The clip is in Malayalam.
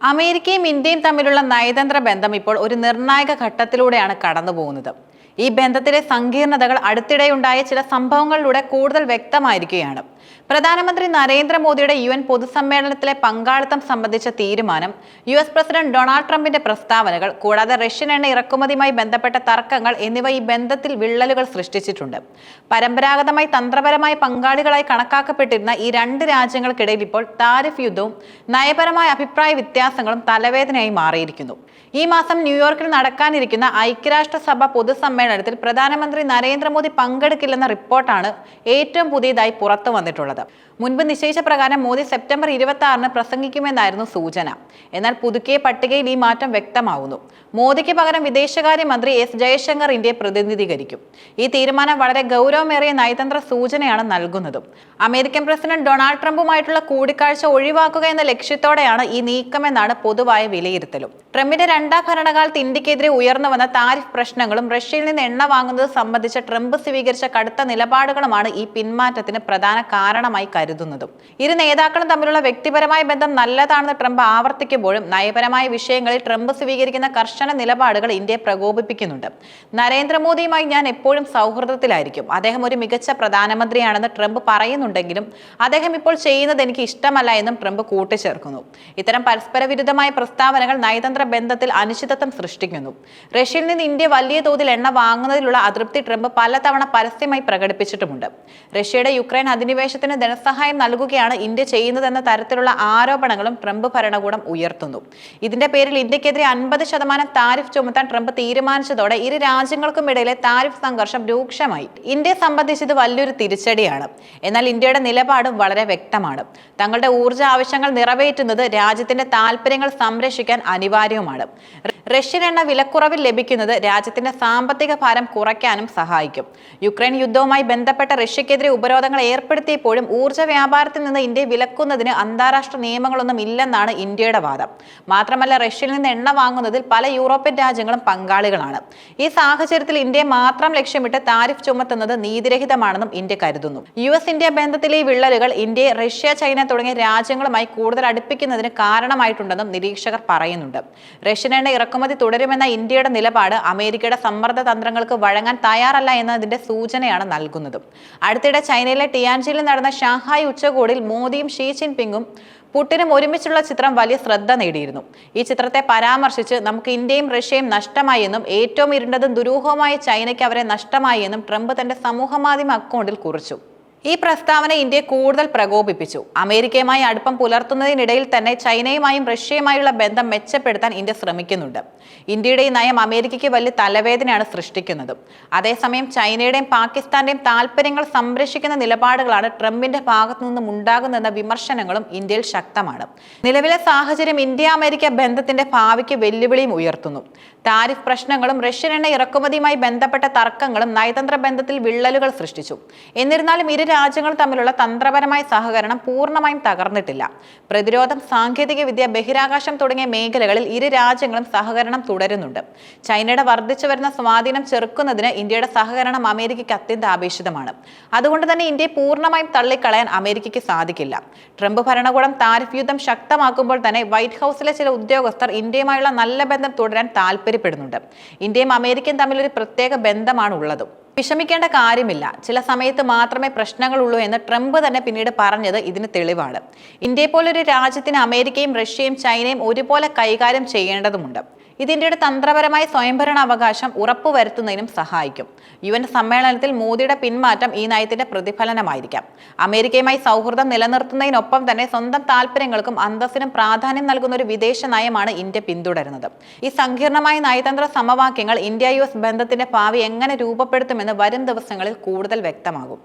അമേരിക്കയും ഇന്ത്യയും തമ്മിലുള്ള നയതന്ത്ര ബന്ധം ഇപ്പോൾ ഒരു നിർണായക ഘട്ടത്തിലൂടെയാണ് കടന്നു പോകുന്നത്. ഈ ബന്ധത്തിലെ സങ്കീർണതകൾ അടുത്തിടെയുണ്ടായ ചില സംഭവങ്ങളിലൂടെ കൂടുതൽ വ്യക്തമായിരിക്കുകയാണ്. പ്രധാനമന്ത്രി നരേന്ദ്രമോദിയുടെ യു എൻ പൊതുസമ്മേളനത്തിലെ പങ്കാളിത്തം സംബന്ധിച്ച തീരുമാനം യു എസ് പ്രസിഡന്റ് ഡൊണാൾഡ് ട്രംപിന്റെ പ്രസ്താവനകൾ കൂടാതെ റഷ്യൻ എണ്ണ ഇറക്കുമതിയുമായി ബന്ധപ്പെട്ട തർക്കങ്ങൾ എന്നിവ ഈ ബന്ധത്തിൽ വിള്ളലുകൾ സൃഷ്ടിച്ചിട്ടുണ്ട്. പരമ്പരാഗതമായി തന്ത്രപരമായ പങ്കാളികളായി കണക്കാക്കപ്പെട്ടിരുന്ന ഈ രണ്ട് രാജ്യങ്ങൾക്കിടയിൽ ഇപ്പോൾ താരിഫ് യുദ്ധവും നയപരമായ അഭിപ്രായ വ്യത്യാസങ്ങളും തലവേദനയായി മാറിയിരിക്കുന്നു. ഈ മാസം ന്യൂയോർക്കിൽ നടക്കാനിരിക്കുന്ന ഐക്യരാഷ്ട്രസഭ പൊതുസമ്മേളനത്തിൽ പ്രധാനമന്ത്രി നരേന്ദ്രമോദി പങ്കെടുക്കില്ലെന്ന റിപ്പോർട്ടാണ് ഏറ്റവും പുതിയതായി പുറത്തു വന്നിട്ടുള്ളത്. മുൻപ് നിശ്ചയിച്ച പ്രകാരം മോദി സെപ്റ്റംബർ ഇരുപത്തി ആറിന് പ്രസംഗിക്കുമെന്നായിരുന്നു സൂചന. എന്നാൽ പുതുക്കിയ പട്ടികയിൽ ഈ മാറ്റം വ്യക്തമാവുന്നു. മോദിക്ക് പകരം വിദേശകാര്യമന്ത്രി എസ് ജയശങ്കർ ഇന്ത്യയെ പ്രതിനിധീകരിക്കും. ഈ തീരുമാനം വളരെ ഗൗരവമേറിയ നയതന്ത്ര സൂചനയാണ് നൽകുന്നതും. അമേരിക്കൻ പ്രസിഡന്റ് ഡൊണാൾഡ് ട്രംപുമായിട്ടുള്ള കൂടിക്കാഴ്ച ഒഴിവാക്കുക എന്ന ലക്ഷ്യത്തോടെയാണ് ഈ നീക്കമെന്നാണ് പൊതുവായ വിലയിരുത്തലും. ട്രംപിന്റെ രണ്ടാം ഭരണകാലത്ത് ഇന്ത്യക്കെതിരെ ഉയർന്നു വന്ന താരിഫ് പ്രശ്നങ്ങളും റഷ്യയിൽ നിന്ന് എണ്ണ വാങ്ങുന്നത് സംബന്ധിച്ച ട്രംപ് സ്വീകരിച്ച കടുത്ത നിലപാടുകളുമാണ് ഈ പിന്മാറ്റത്തിന് പ്രധാന കാരണമായി കരുതുന്നതും. ഇരു നേതാക്കളും തമ്മിലുള്ള വ്യക്തിപരമായ ബന്ധം നല്ലതാണെന്ന് ട്രംപ് ആവർത്തിക്കുമ്പോഴും നയപരമായ വിഷയങ്ങളിൽ ട്രംപ് സ്വീകരിക്കുന്ന കർശന നിലപാടുകൾ ഇന്ത്യയെ പ്രകോപിപ്പിക്കുന്നുണ്ട്. നരേന്ദ്രമോദിയുമായി ഞാൻ എപ്പോഴും സൗഹൃദത്തിലായിരിക്കും. അദ്ദേഹം ഒരു മികച്ച പ്രധാനമന്ത്രിയാണെന്ന് ട്രംപ് പറയുന്നുണ്ടെങ്കിലും അദ്ദേഹം ഇപ്പോൾ ചെയ്യുന്നത് എനിക്ക് ഇഷ്ടമല്ല എന്നും ട്രംപ് കൂട്ടിച്ചേർക്കുന്നു. ഇത്തരം പരസ്പര വിരുദ്ധമായ പ്രസ്താവനകൾ നയതന്ത്ര ബന്ധത്തിൽ അനിശ്ചിതത്വം സൃഷ്ടിക്കുന്നു. റഷ്യയിൽ നിന്ന് ഇന്ത്യ വലിയ തോതിൽ എണ്ണ വാങ്ങുന്നതിലുള്ള അതൃപ്തി ട്രംപ് പലതവണ പരസ്യമായി പ്രകടിപ്പിച്ചിട്ടുമുണ്ട്. റഷ്യയുടെ യുക്രൈൻ അധിനിവേശത്തിന് ധനസഹായം നൽകുകയാണ് ഇന്ത്യ ചെയ്യുന്നതെന്ന തരത്തിലുള്ള ആരോപണങ്ങളും ട്രംപ് ഭരണകൂടം ഉയർത്തുന്നു. ഇതിന്റെ പേരിൽ ഇന്ത്യക്കെതിരെ അൻപത് ശതമാനം താരിഫ് ചുമത്താൻ ട്രംപ് തീരുമാനിച്ചതോടെ ഇരു രാജ്യങ്ങൾക്കും ഇടയിലെ താരിഫ് സംഘർഷം രൂക്ഷമായി. ഇന്ത്യയെ സംബന്ധിച്ച് ഇത് വലിയൊരു തിരിച്ചടിയാണ്. എന്നാൽ ഇന്ത്യയുടെ നിലപാടും വളരെ വ്യക്തമാണ്. തങ്ങളുടെ ഊർജ ആവശ്യങ്ങൾ നിറവേറ്റുന്നത് രാജ്യത്തിന്റെ താല്പര്യങ്ങൾ സംരക്ഷിക്കാൻ അനിവാര്യവുമാണ്. റഷ്യൻ എണ്ണ വിലക്കുറവിൽ ലഭിക്കുന്നത് രാജ്യത്തിന്റെ സാമ്പത്തിക ഭാരം കുറയ്ക്കാനും സഹായിക്കും. യുക്രൈൻ യുദ്ധവുമായി ബന്ധപ്പെട്ട റഷ്യക്കെതിരെ ഉപരോധങ്ങൾ ഏർപ്പെടുത്തിയപ്പോഴും ഊർജ വ്യാപാരത്തിൽ നിന്ന് ഇന്ത്യ വിലക്കുന്നതിന് അന്താരാഷ്ട്ര നിയമങ്ങളൊന്നും ഇല്ലെന്നാണ് ഇന്ത്യയുടെ വാദം. മാത്രമല്ല റഷ്യയിൽ നിന്ന് എണ്ണ വാങ്ങുന്നതിൽ പല യൂറോപ്യൻ രാജ്യങ്ങളും പങ്കാളികളാണ്. ഈ സാഹചര്യത്തിൽ ഇന്ത്യയെ മാത്രം ലക്ഷ്യമിട്ട് താരിഫ് ചുമത്തുന്നത് നീതിരഹിതമാണെന്നും ഇന്ത്യ കരുതുന്നു. യു എസ് ഇന്ത്യ ബന്ധത്തിലെ വിള്ളലുകൾ ഇന്ത്യയെ റഷ്യ ചൈന തുടങ്ങിയ രാജ്യങ്ങളുമായി കൂടുതൽ അടുപ്പിക്കുന്നതിന് കാരണമായിട്ടുണ്ടെന്നും നിരീക്ഷകർ പറയുന്നുണ്ട്. റഷ്യൻ എണ്ണ ഇറക്കുമതി തുടരുമെന്ന ഇന്ത്യയുടെ നിലപാട് അമേരിക്കയുടെ സമ്മർദ്ദ തന്ത്രങ്ങൾക്ക് വഴങ്ങാൻ തയ്യാറല്ല എന്നതിന്റെ സൂചനയാണ് നൽകുന്നതും. അടുത്തിടെ ചൈനയിലെ ടിയാൻജിയിൽ നടന്ന ഷാങ്ഹായ് ഉച്ചകോടിയിൽ മോദിയും ഷീ ജിൻപിങ്ങും പുട്ടിനും ഒരുമിച്ചുള്ള ചിത്രം വലിയ ശ്രദ്ധ നേടിയിരുന്നു. ഈ ചിത്രത്തെ പരാമർശിച്ച് നമുക്ക് ഇന്ത്യയും റഷ്യയും നഷ്ടമായി എന്നും ഏറ്റവും ഇരുണ്ടതും ദുരൂഹമായ ചൈനയ്ക്ക് അവരെ നഷ്ടമായി എന്നും ട്രംപ് തന്റെ സമൂഹമാധ്യമ അക്കൗണ്ടിൽ കുറിച്ചു. ഈ പ്രസ്താവന ഇന്ത്യയെ കൂടുതൽ പ്രകോപിപ്പിച്ചു. അമേരിക്കയുമായി അടുപ്പം പുലർത്തുന്നതിനിടയിൽ തന്നെ ചൈനയുമായും റഷ്യയുമായുള്ള ബന്ധം മെച്ചപ്പെടുത്താൻ ഇന്ത്യ ശ്രമിക്കുന്നുണ്ട്. ഇന്ത്യയുടെ ഈ നയം അമേരിക്കയ്ക്ക് വലിയ തലവേദനയാണ് സൃഷ്ടിക്കുന്നത്. അതേസമയം ചൈനയുടെയും പാകിസ്ഥാന്റെയും താല്പര്യങ്ങൾ സംരക്ഷിക്കുന്ന നിലപാടുകളാണ് ട്രംപിന്റെ ഭാഗത്തു നിന്നും ഉണ്ടാകുന്നതെന്ന വിമർശനങ്ങളും ഇന്ത്യയിൽ ശക്തമാണ്. നിലവിലെ സാഹചര്യം ഇന്ത്യ അമേരിക്ക ബന്ധത്തിന്റെ ഭാവിക്ക് വെല്ലുവിളിയും ഉയർത്തുന്നു. താരിഫ് പ്രശ്നങ്ങളും റഷ്യൻ എണ്ണ ഇറക്കുമതിയുമായി ബന്ധപ്പെട്ട തർക്കങ്ങളും നയതന്ത്ര ബന്ധത്തിൽ വിള്ളലുകൾ സൃഷ്ടിച്ചു. എന്നിരുന്നാലും ഇരു രാജ്യങ്ങൾ തമ്മിലുള്ള തന്ത്രപരമായ സഹകരണം പൂർണമായും തകർന്നിട്ടില്ല. പ്രതിരോധം സാങ്കേതികവിദ്യ ബഹിരാകാശം തുടങ്ങിയ മേഖലകളിൽ ഇരു രാജ്യങ്ങളും സഹകരണം തുടരുന്നുണ്ട്. ചൈനയുടെ വർദ്ധിച്ചു വരുന്ന സ്വാധീനം ചെറുക്കുന്നതിന് ഇന്ത്യയുടെ സഹകരണം അമേരിക്കയ്ക്ക് അത്യന്താപേക്ഷിതമാണ്. അതുകൊണ്ട് തന്നെ ഇന്ത്യയെ പൂർണമായും തള്ളിക്കളയാൻ അമേരിക്കയ്ക്ക് സാധിക്കില്ല. ട്രംപ് ഭരണകൂടം താരിഫ് യുദ്ധം ശക്തമാക്കുമ്പോൾ തന്നെ വൈറ്റ് ഹൗസിലെ ചില ഉദ്യോഗസ്ഥർ ഇന്ത്യയുമായുള്ള നല്ല ബന്ധം തുടരാൻ താല്പര്യപ്പെടുന്നുണ്ട് ഇന്ത്യയും അമേരിക്കയും തമ്മിൽ ഒരു പ്രത്യേക ബന്ധമാണ് ഉള്ളതും വിഷമിക്കേണ്ട കാര്യമില്ല. ചില സമയത്ത് മാത്രമേ പ്രശ്നങ്ങളുള്ളൂ എന്ന് ട്രംപ് തന്നെ പിന്നീട് പറഞ്ഞത് ഇതിന് തെളിവാണ്. ഇന്ത്യയെ പോലൊരു രാജ്യത്തിന് അമേരിക്കയും റഷ്യയും ചൈനയും ഒരുപോലെ കൈകാര്യം ചെയ്യേണ്ടതുമുണ്ട്. ഇത് ഇന്ത്യയുടെ തന്ത്രപരമായ സ്വയംഭരണ അവകാശം ഉറപ്പുവരുത്തുന്നതിനും സഹായിക്കും. യു എൻ സമ്മേളനത്തിൽ മോദിയുടെ പിന്മാറ്റം ഈ നയത്തിന്റെ പ്രതിഫലനമായിരിക്കാം. അമേരിക്കയുമായി സൗഹൃദം നിലനിർത്തുന്നതിനൊപ്പം തന്നെ സ്വന്തം താല്പര്യങ്ങൾക്കും അന്തസ്സിനും പ്രാധാന്യം നൽകുന്ന ഒരു വിദേശ നയമാണ് ഇന്ത്യ പിന്തുടരുന്നത്. ഈ സങ്കീർണമായ നയതന്ത്ര സമവാക്യങ്ങൾ ഇന്ത്യ യു എസ് ബന്ധത്തിന്റെ ഭാവി എങ്ങനെ രൂപപ്പെടുത്തുമെന്ന് വരും ദിവസങ്ങളിൽ കൂടുതൽ വ്യക്തമാകും.